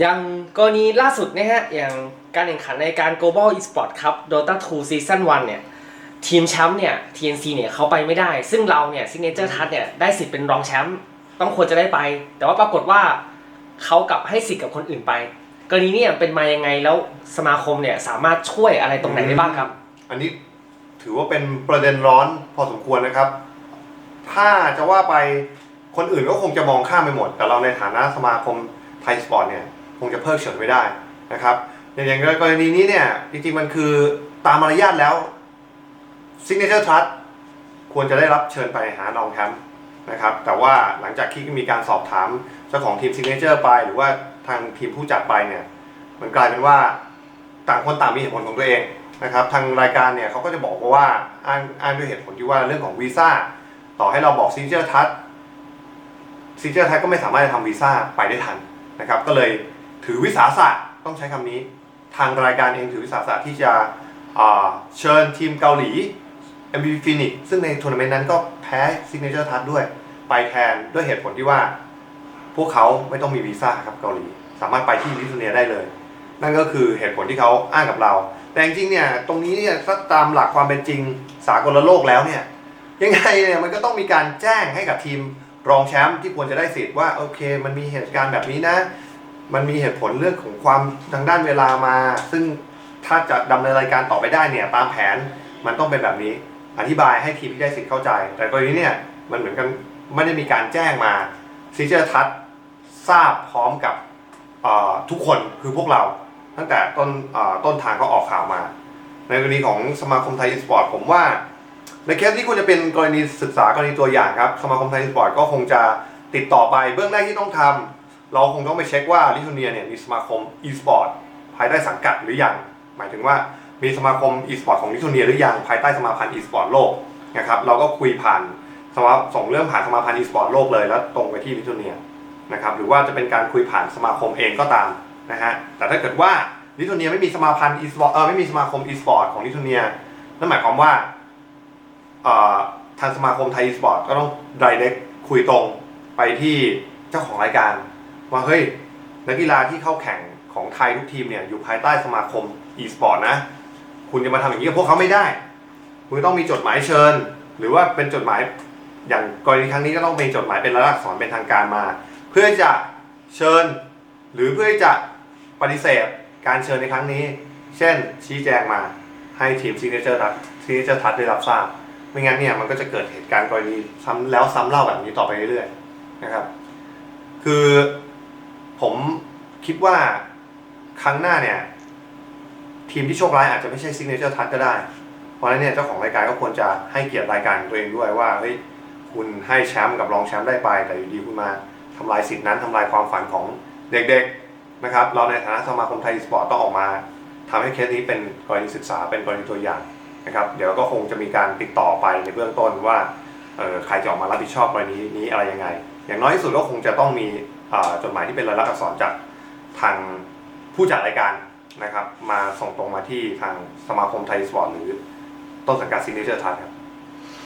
อย่างกรณีล่าสุดนะฮะ อย่างการแข่งขันในการ global esport ครับ Dota 2 season 1 เนี่ย ทีมแชมป์เนี่ย TNC เนี่ยเขาไปไม่ได้ ซึ่งเราเนี่ย signature touch เนี่ย ได้สิทธิ์เป็นรองแชมป์ต้องควรจะได้ไป แต่ว่าปรากฏว่าเขากลับให้สิทธิ์กับคนอื่นไป กรณีนี้เป็นมายังไงแล้วสมาคมเนี่ยสามารถช่วยอะไรตรงไหนได้บ้างครับ อันนี้ถือว่าเป็นประเด็นร้อนพอสมควรนะครับ ถ้าจะว่าไปคนอื่นก็คงจะมองข้ามไปหมด แต่เราในฐานะสมาคมไทยสปอร์ตเนี่ย งจะเพิกเฉยไม่ได้นะครับอย่างอย่างกรณีนี้เนี่ยจริงๆมันคือตามมารยาทแล้ว Signature Trust ควรจะได้รับเชิญไปหารองแชมป์นะครับแต่ว่าหลังจากที่มีการสอบถามเจ้าของทีม Signature ไป หรือว่าทางทีมผู้จัดไปเนี่ยมันกลายเป็นว่าต่างคนต่างมีเหตุผลของตัวเองนะครับทางรายการเนี่ยเขาก็จะบอกว่าอ้างอ้างด้วยเหตุผลที่ว่าเรื่องของวีซ่าต่อให้เราบอกซิงเจอร์ทัชซิงเจอร์ทัชก็ไม่สามารถจะทำวีซ่าไปได้ทันนะครับก็เลย ถือวิสาสะต้องใช้คำนี้ ทางรายการเองถือวิสาสะที่จะเชิญทีมเกาหลี MVP Phoenix ซึ่งในทัวร์นาเมนต์นั้นก็แพ้ Signature Touch ด้วยไปแทนด้วยเหตุผลที่ว่า พวกเขาไม่ต้องมีวีซ่าครับเกาหลี สามารถไปที่ลิทัวเนียได้เลย นั่นก็คือเหตุผลที่เขาอ้างกับเรา แต่จริงๆเนี่ยตรงนี้เนี่ยถ้าตามหลักความเป็นจริงสากลโลกแล้วเนี่ยยังไงเนี่ยมันก็ต้องมีการแจ้งให้กับทีมรองแชมป์ที่ควรจะได้สิทธิ์ว่าโอเค มันมีเหตุการณ์แบบนี้นะ มันมีเหตุผลเรื่องของความทางด้านเวลามา ซึ่งถ้าจะดำเนินรายการต่อไปได้เนี่ยตามแผนมันต้องเป็นแบบนี้ อธิบายให้ทีมที่ได้สิทธิ์เข้าใจ แต่กรณีเนี่ยมันเหมือนกันไม่ได้มีการแจ้งมาซีเจอร์ทัศทราบพร้อมกับทุกคนคือพวกเรา ตั้งแต่ต้นต้นทางก็ออกข่าวมา ในกรณีของสมาคมไทยอีสปอร์ตผมว่า ในเคสนี้ควรจะเป็นกรณีศึกษากรณีตัวอย่างครับ สมาคมไทยอีสปอร์ตก็คงจะติดต่อไปเบื้องแรกที่ต้องทำ เราคงต้องไปเช็คว่าลิทัวเนียเนี่ยมีสมาคมอีสปอร์ตภายใต้สังกัดหรือยัง หมายถึงว่ามีสมาคมอีสปอร์ตของลิทัวเนียหรือยังภายใต้สมาพันธ์อีสปอร์ตโลกนะครับเราก็คุยผ่านสมาส่งเรื่องผ่านสมาพันธ์อีสปอร์ตโลกเลยแล้วตรงไปที่ลิทัวเนียนะครับหรือว่าจะเป็นการคุยผ่านสมาคมเองก็ตามนะฮะแต่ถ้าเกิดว่าลิทัวเนียไม่มีสมาพันธ์อีสปอร์ตเออไม่มีสมาคมอีสปอร์ตของลิทัวเนียนั่นหมายความว่าทางสมาคมไทยอีสปอร์ตก็ต้อง direct คุยตรงไปที่เจ้าของรายการ ว่าเฮ้ยนักกีฬาที่เข้าแข่งของไทยทุกทีมเนี่ยอยู่ภายใต้สมาคมอีสปอร์ตนะ คุณจะมาทำอย่างนี้กับพวกเขาไม่ได้คุณต้องมีจดหมายเชิญ หรือว่าเป็นจดหมายอย่างกรณีครั้งนี้ก็ต้องเป็นจดหมายเป็นลักษณ์อักษรเป็นทางการมา เพื่อจะเชิญ หรือเพื่อจะปฏิเสธการเชิญในครั้งนี้ เช่นชี้แจงมาให้ทีมซีเนเจอร์ทัศซีเนเจอร์ทัศได้รับทราบ ไม่งั้นเนี่ยมันก็จะเกิดเหตุการณ์กรณีซ้ำแล้วซ้ำเล่าแบบนี้ต่อไปเรื่อยๆนะครับ คือ ผมคิดว่าครั้งหน้าเนี่ย ทีมที่โชคร้ายอาจจะไม่ใช่ซิกเนเจอร์ทัชก็ได้ เพราะฉะนั้นเนี่ยเจ้าของรายการก็ควรจะให้เกียรติรายการของตัวเองด้วยว่าเฮ้ยคุณให้แชมป์กับรองแชมป์ได้ไป แต่อยู่ดีคุณมาทำลายสิทธินั้นทำลายความฝันของเด็กๆนะครับ เราในฐานะสมาคมไทยสปอร์ตต้องออกมาทำให้เคสนี้เป็นกรณีศึกษาเป็นกรณีตัวอย่างนะครับ เดี๋ยวก็คงจะมีการติดต่อไปในเบื้องต้นว่าใครจะออกมารับผิดชอบกรณีนี้อะไรยังไง อย่างน้อยที่สุดก็คงจะต้องมี จดหมายที่เป็นลายลักษณ์อักษรจากทางผู้จัดรายการนะครับ มาส่งตรงมาที่ทางสมาคมไทยสปอร์ตหรือต้นสังกัดซิงเกิลเชอร์ทัครับ